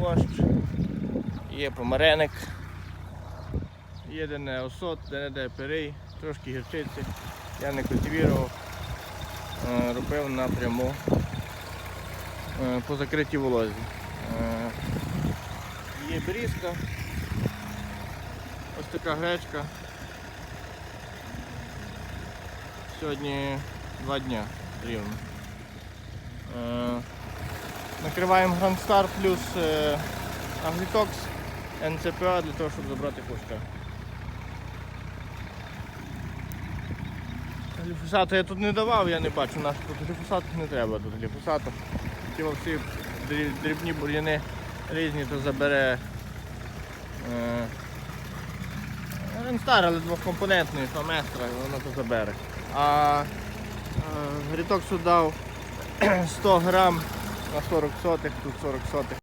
площ, є помареник, є де осот, де не де перей, трошки гірчиці. Я не культивував, е, робив напряму е, по закритій волозі. Е, Є берізка, ось така гречка. Сьогодні два дня рівно. Накриваємо Grand Star плюс е, Agritox НЦПА для того, щоб забрати кошка. Гліфосату я тут не давав, я не бачу, нас тут гліфосату не треба тут гліфосату. Ті всі дрібні бур'яни різні, то забере е, Ренстар, але двохкомпонентний, фаместра, воно то забере. А е, Грітоксу дав 100 грам на 40 сотих, тут 40 сотих.